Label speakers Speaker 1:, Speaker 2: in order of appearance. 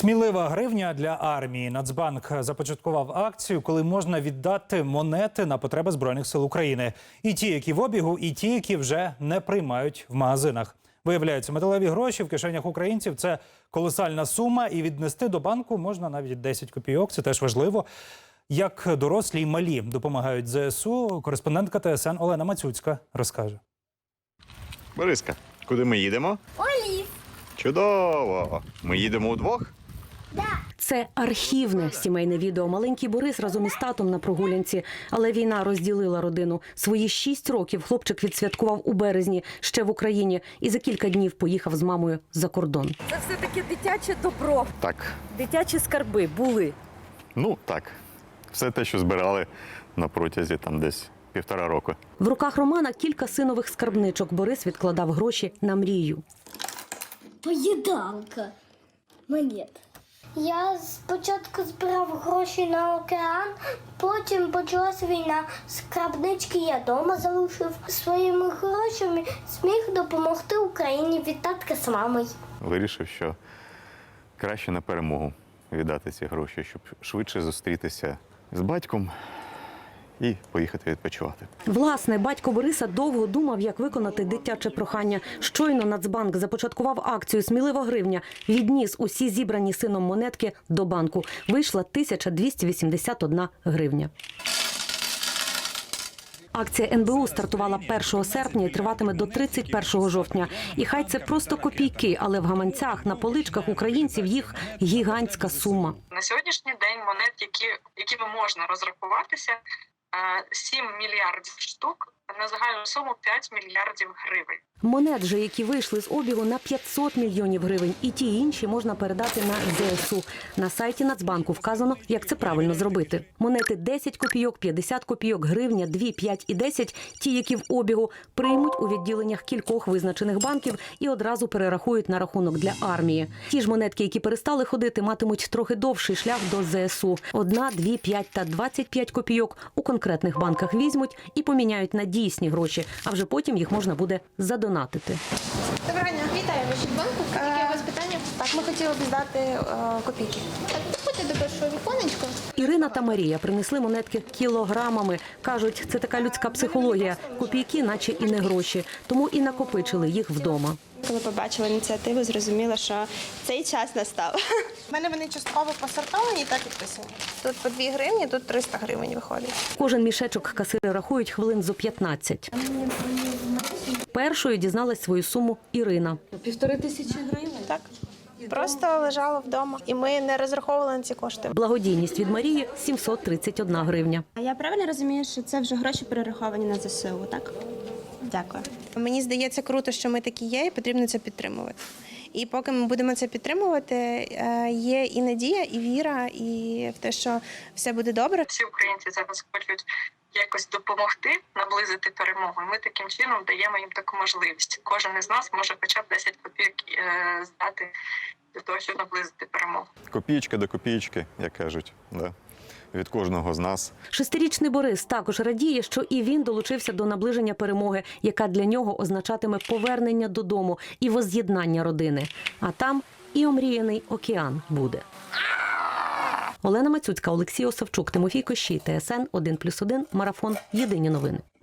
Speaker 1: Смілива гривня для армії. Нацбанк започаткував акцію, коли можна віддати монети на потреби збройних сил України. І ті, які в обігу, і ті, які вже не приймають в магазинах. Виявляється, металеві гроші в кишенях українців це колосальна сума, і віднести до банку можна навіть 10 копійок. Це теж важливо. Як дорослі й малі допомагають ЗСУ. Кореспондентка ТСН Олена Мацюцька розкаже.
Speaker 2: Бориска, куди ми їдемо?
Speaker 3: Олів.
Speaker 2: Чудово! Ми їдемо удвох?
Speaker 4: Це архівне сімейне відео. Маленький Борис разом із татом на прогулянці. Але війна розділила родину. Свої шість років хлопчик відсвяткував у березні ще в Україні і за кілька днів поїхав з мамою за кордон.
Speaker 5: Це все таки дитяче добро,
Speaker 2: Так.
Speaker 5: дитячі скарби були.
Speaker 2: Ну так. Все те, що збирали на протязі там десь півтора року.
Speaker 4: В руках Романа кілька синових скарбничок. Борис відкладав гроші на мрію.
Speaker 3: Поїдалка. Монет. Я спочатку збирав гроші на океан, потім почалася війна. Скрабнички я вдома залишив. Своїми грошами зміг допомогти Україні від з мамою.
Speaker 2: Вирішив, що краще на перемогу віддати ці гроші, щоб швидше зустрітися з батьком і поїхати відпочивати.
Speaker 4: Власне, батько Бориса довго думав, як виконати дитяче прохання. Щойно Нацбанк започаткував акцію Смілива гривня. Відніс усі зібрані сином монетки до банку. Вийшла 1281 гривня. Акція НБУ стартувала 1 серпня і триватиме до 31 жовтня. І хай це просто копійки, але в гаманцях на поличках українців їх гігантська сума.
Speaker 6: На сьогоднішній день монет, які, якими можна розрахуватися, 7 мільярдів штук на загальну суму 5 мільярдів гривень.
Speaker 4: Монет же, які вийшли з обігу на 500 мільйонів гривень, і ті інші можна передати на ЗСУ. На сайті Нацбанку вказано, як це правильно зробити. Монети 10 копійок, 50 копійок, гривня, 2, 5 і 10, ті, які в обігу, приймуть у відділеннях кількох визначених банків і одразу перерахують на рахунок для армії. Ті ж монетки, які перестали ходити, матимуть трохи довший шлях до ЗСУ. Одна, дві, 5 та 25 копійок у конкретних банках візьмуть і поміняють на дійсні гроші, а вже потім їх можна буде задонатити.
Speaker 7: Доброго дня. Вітаю в Ощадбанку. Яке у вас питання? Так, ми хотіли б здати е, копійки. Так, підходьте до першого віконечка.
Speaker 4: Ірина та Марія принесли монетки кілограмами. кажуть, це така людська психологія. Копійки, наче і не гроші, тому і накопичили їх вдома.
Speaker 8: Коли побачила ініціативу, зрозуміла, що цей час настав.
Speaker 7: У мене вони частково посортовані та підписані. Тут по 2 гривні, тут 300 гривень виходить.
Speaker 4: Кожен мішечок касири рахують хвилин зо 15. Першою дізналась свою суму Ірина. Півтори тисячі гривень.
Speaker 8: Так. Просто лежало вдома, і ми не розраховували на ці кошти.
Speaker 4: Благодійність від Марії 731 гривня.
Speaker 9: А я правильно розумію, що це вже гроші перераховані на ЗСУ, так? Дякую.
Speaker 8: Мені здається круто, що ми такі є, і потрібно це підтримувати. І поки ми будемо це підтримувати, е, є і надія, і віра, і в те, що все буде добре.
Speaker 6: Всі українці зараз хочуть якось допомогти наблизити перемогу. Ми таким чином даємо їм таку можливість. Кожен із нас може хоча б 10 копійок е, здати для того, щоб наблизити перемогу.
Speaker 2: Копієчка до копієчки, як кажуть, да? Від кожного з нас.
Speaker 4: Шестирічний Борис також радіє, що і він долучився до наближення перемоги, яка для нього означатиме повернення додому і воз'єднання родини. А там і омріяний океан буде. Олена Мацюцька, Олексій Осавчук, Тимофій Кощій, ТСН 1+,1, Марафон. Єдині новини.